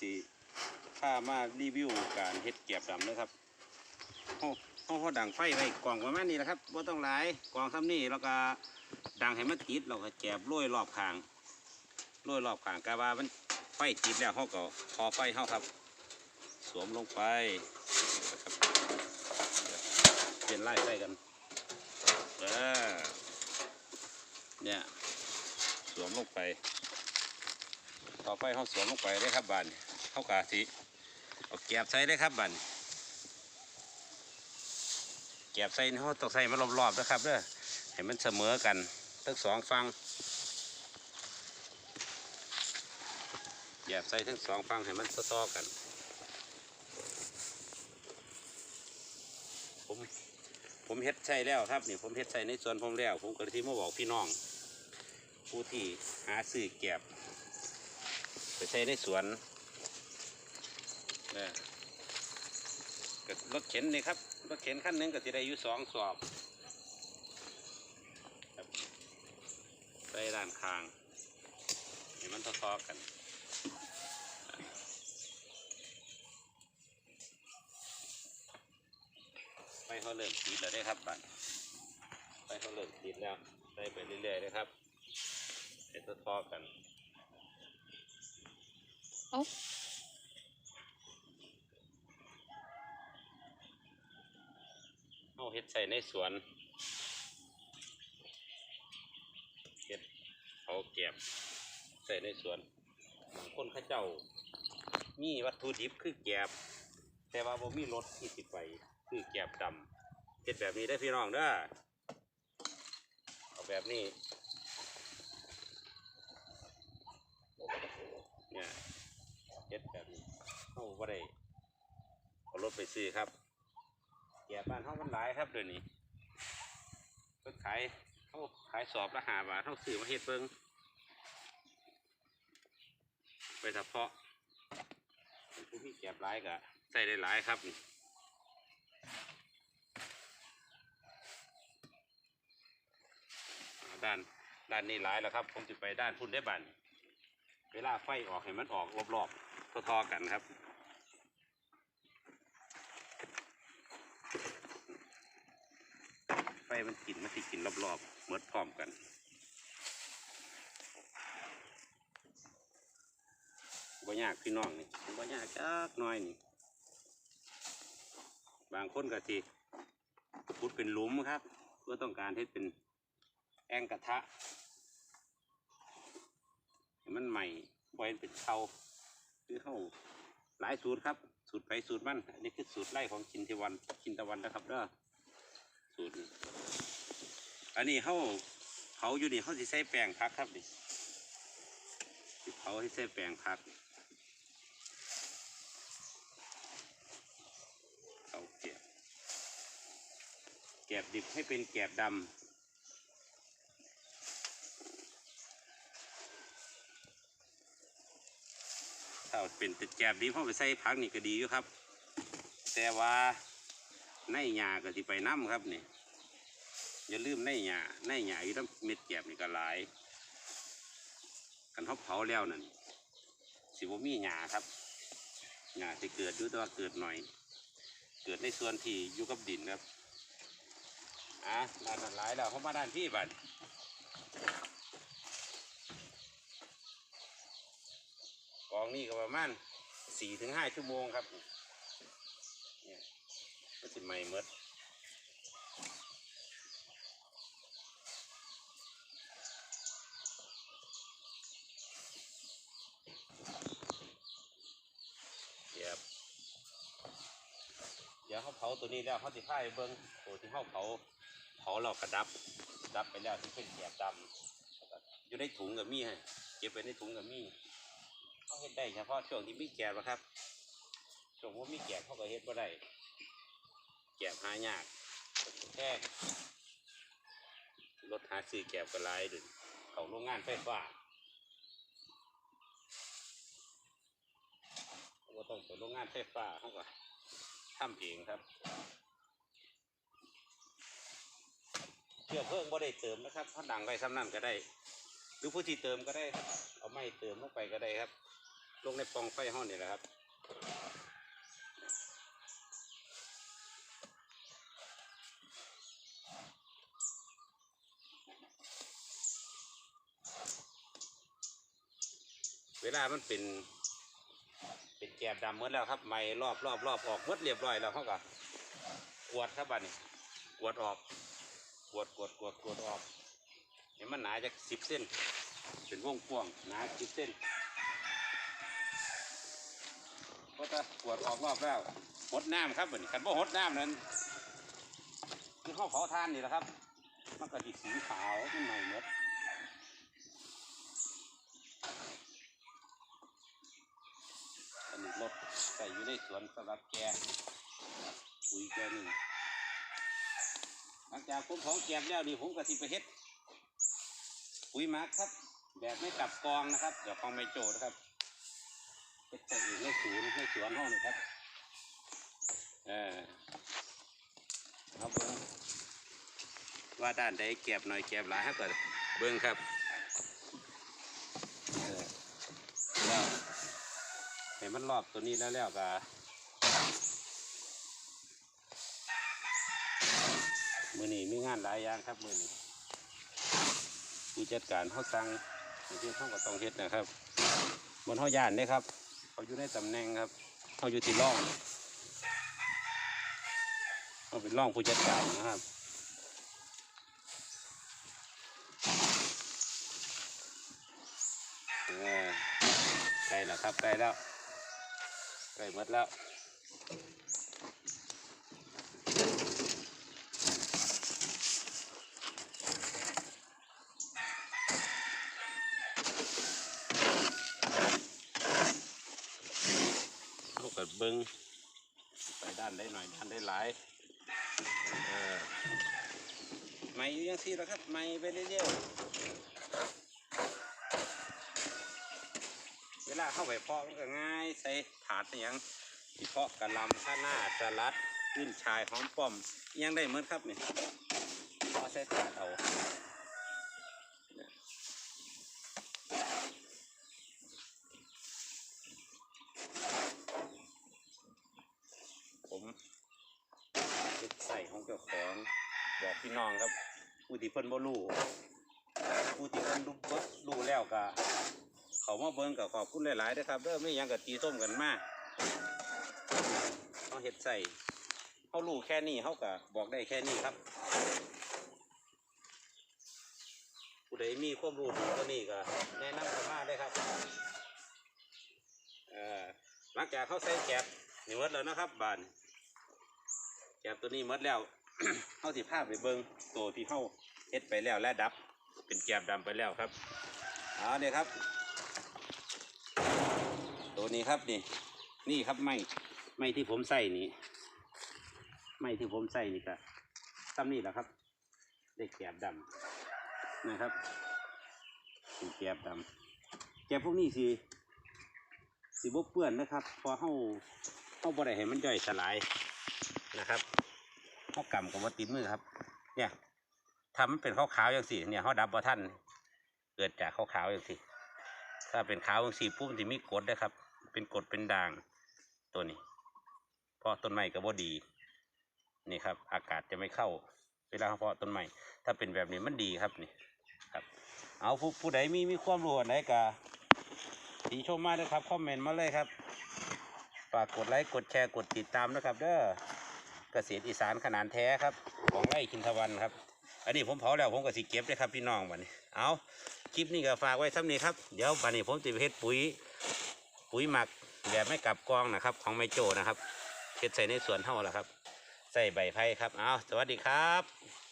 สิข้ามารีวิวการเฮ็ดแกบดำนะครับเฮาเฮาเฮาดังไฟไว้กล่องประมาณนี้แหละครับบ่าต้องหลายกล่องซ้ำนี้แล้วก็ดังให้มันติดเราก็แกบโรยรอบขางโรยรอบขางกะว่ามันไฟติดแล้วเฮาก็พอไฟเฮาครับ สวมลงไปนะครับเปลี่ยนไล่ใส่กันเนี่ยสวมลงไป ต่อไปเขาสวมลงไปเลยครับบันเขากาสิเอาแกบใส่เลยครับบันแกบใส่เขาต้องใส่มารอบๆนะครับเด้อให้มันเสมอกันทั้งสองฟังแกบใส่ทั้งสองฟังให้มันต่อๆกันผมผมเฮ็ดใช่แล้วครับนี่ผมเฮ็ดใส่ในสวนผมแล้ว ผมก็เลยที่มาบอกพี่น้อง ผู้ที่หาซื้อแกบ ไปใช้ในสวนนี่ยก็รถเข็นนี่ครับ รถเข็นขั้นหนึ่งก็จะได้อยู่สองสอบครับใส่ด้านข้างให้มันทอๆกันไปเขาเริ่มติดแล้วได้ครับบัดไปเขาเริ่มติดแล้วได้ไปเรื่อยๆเลยครับเห็นทอๆกัน เอาเอาเฮ็ดใส่ในสวนเฮ็ดเอาเก็บใส่ในสวนบางคนเข้าเจ้า มีวัตถุดิบคือแกบ แต่ว่าบ่มีรถที่สิไปคือแกบดำเฮ็ดแบบนี้ได้พี่น้องเด้อเอาแบบนี้เนี่ย็ดแบบนี้เอาบ่ได้เอารถไปซื้อครับแกบบ้านเขามันหลายครับเดี๋ยวนี้เพิ่นขายเขาขายสอบละหาบาทเขาซื้อมาเฮ็ดเบิ่งไปเฉพาะผู้มีแกบหลายก็ใส่ได้หลายครับด้านด้านนี้หลายแล้วครับผมจะไปด้านพุ่นได้บันเวลาไฟออกให้มันออกรอบๆ ทอๆกันครับ ไฟมันกินมันสิกินรอบๆเหมือนพร้อมกันบ่ยากพี่น้องนี่บ่ยากจักน้อยนี่ บางคนก็สิพุดเป็นหลุมครับ เพื่อต้องการให้เป็นแองกระทะมันใหม่ไว้เป็นเตา คือเข้าหลายสูตรครับ สูตรไปสูตรมันอันนี้คือสูตรไล่ของชินทวันชินตะวันนะครับเด้อสูตรนี้อันนี้เข้าเผาอยู่นี่เขาสิใส่แป้งพักครับดิเผาให้ใส่แป้งพักเขาแกบแกบดิบให้เป็นแกบดำ ถ้าเป็นแกบดิบเขาไปใส่พักนี่ก็ดีอยู่ครับ แต่ว่าในหญ้าก็สิไปน้ำครับนี่อย่าลืมในหญ้าในหญ้าอยู่น้ำเม็ดแกบนี่ก็หลายกันเขาเผาแล้วนั่นสิบมีหญ้าครับหญ้าที่เกิดอยู่แต่ว่าเกิดหน่อย เกิดในส่วนที่อยู่กับดินครับอะด้านนั้นหลายแล้วเขามาด้านที่บัด องนี่ก็ประมาณสี่ถึงห้าชั่วโมงครับเนี่ยก็สิใหม่หมดเดี๋ยวเดี๋ยวเขาเผาตัวนี้แล้วเขาสิผ้าให้เบิ้งตัวที่เขาเผาเผาเรากระดับดับไปแล้วที่เป็นแกบดำอยู่ในถุงกับมีให้เก็บไว้ในถุงกับมี เขาเฮ็ดได้เฉพาะช่วงที่มีแกบนะครับช่วงว่ามีแกบเขาก็เฮ็ดบ่ได้แกบหายากแค่รถหาซื้อแกบก็หลายเดึงเขาโรงงานไฟฟ้าก็ต้องไปโรงงานไฟฟ้าเขาก็ทำเองครับเชื่อเพิ่งบ่ได้เติมนะครับเขาดังไปซ้ำนั่นก็ได้ หรือผู้ที่เติมก็ได้ เอาไม้เติมลงไปก็ได้ครับ ลงในปองไฟห้องนี่แหละครับเวลามันเป็น เป็นแกบดำหมดแล้วครับ ไม่รอบรอบรอบออกหมดเรียบร้อยแล้วเขาก็กวดครับบัดนี้กวดออกกวดกวดกวดกวดออกเห็นมันหนาจากสิบเส้น เป็นวงกว้างหนาสิบเส้น ก็จะกวดออกรอบแล้วหดน้ำครับบัดนี้คันว่าหดน้ำนั้นคือข้าวเผาทานนี่แหละครับ มันก็จิสีขาวมันใหม่หมดอันนี้รถใส่อยู่ในสวนสำหรับแกปุ๋ยแกนี่หลังจากผมของแกมแล้วนี่ผมก็สิไปเฮ็ดปุ๋ยหมักครับแบบไม่กลับกองนะครับเดี๋ยวฟังไม่โจนะครับ เฮ็ดใส่อยู่ในสวนในสวนห้องนี่ครับเออครับเบิ้งว่าด้านใดเก็บหน่อยเก็บหลายครับก็เบิ้งครับเออแล้วเห็นมันรอบตัวนี้แล้วแล้วก็มือนี้มีงานหลายอย่างครับมือนี้ผู้จัดการเขาสั่งที่เขาก็ต้องเฮ็ดนะครับ บนเขาย่านเนี่ยครับ เขาอยู่ในตำแหน่งครับ เขาอยู่ที่ร่องเขาเป็นร่องผู้จัดการนะครับเออใกล้แล้วครับใกล้แล้วใกล้หมดแล้ว เบิงไปด้านได้หน่อยด้านได้หลายเออไม่อยู่ยังสี่แล้วครับไม่ไปเรื่อยๆเวลาเข้าไปเพาะมันก็ง่ายใส่ถาดอย่างที่เพาะกะลำข้าหน้าสลัดขึ้นชายหอมป้อมยังได้เหมือนครับนี่เพาะใส่ถาดเอาผมเฮ็ดใส่ของ เจ้าของบอกพี่น้องครับผู้ที่เพิ่นบ่รู้ผู้ที่เพิ่นรู้เบิดรู้แล้วก็เขามาเบิ่งก็ขอบคุณหลายๆเด้อครับเด้อไม่ยังก็ตีส้มกันมากเขาเห็ดใส่เขารู้แค่นี้เขาก็บอกได้แค่นี้ครับผู้ใดมีความรู้ดีก็นี่ก็แนะนำกันมาได้ครับอ่อหลังจากเขาใส่แกบนี่หมดแล้วนะครับบาน แกบตัวนี้มดแล้ว เข้าสิพาพไปเบิงตัวที่เข้าเฮ็ดไปแล้วและดับ เป็นแกบดำไปแล้วครับเอาเนี่ยครับ ตัวนี้ครับนี่ นี่ครับไม้ไม้ที่ผมใส่นี่ไม้ที่ผมใส่นี่ก็ซ้ำนี่แหละครับ ได้แกบดำนะครับเป็นแกบดำแกบพวกนี้สิสิบเปื้อนนะครับ พอเข้าเข้าบ่ได้ให้มันย่อยสลายนะครับ เข้ากำกับว่าติดมือครับ เนี่ยทำมันเป็นขาวๆอย่างสิเนี่ยเขาดับบ่ท่านเกิดจากขาวๆอย่างสิถ้าเป็นขาวอย่างสี่ปุ๊บจะมีกดนะครับ เป็นกดเป็นด่างตัวนี้ เพราะต้นไม้ก็บ่ดีนี่ครับ อากาศจะไม่เข้า เวลาเพาะต้นไม้ถ้าเป็นแบบนี้มันดีครับนี่ครับ เอาผู้ผู้ใดมีมีความรู้อันไหนก็สีชมมาเลยครับคอมเมนต์มาเลยครับฝากกดไลค์กดแชร์กดติดตามนะครับ เด้อ เกษตรอีสานขนาดแท้ครับ ของไร่คินทวันครับ อันนี้ผมเผาแล้วผมก็สิเก็บเลยครับพี่น้องวันนี้ เอาคลิปนี้ก็ฝากไว้ซ้ำนี้ครับ เดี๋ยววันนี้ผมจะไปเฮ็ดปุ๋ย ปุ๋ยหมักแบบไม่กลับกองนะครับ ของไมโจนะครับเฮ็ดใส่ในสวนเท่าละครับ ใส่ใบไผ่ครับ เอาสวัสดีครับ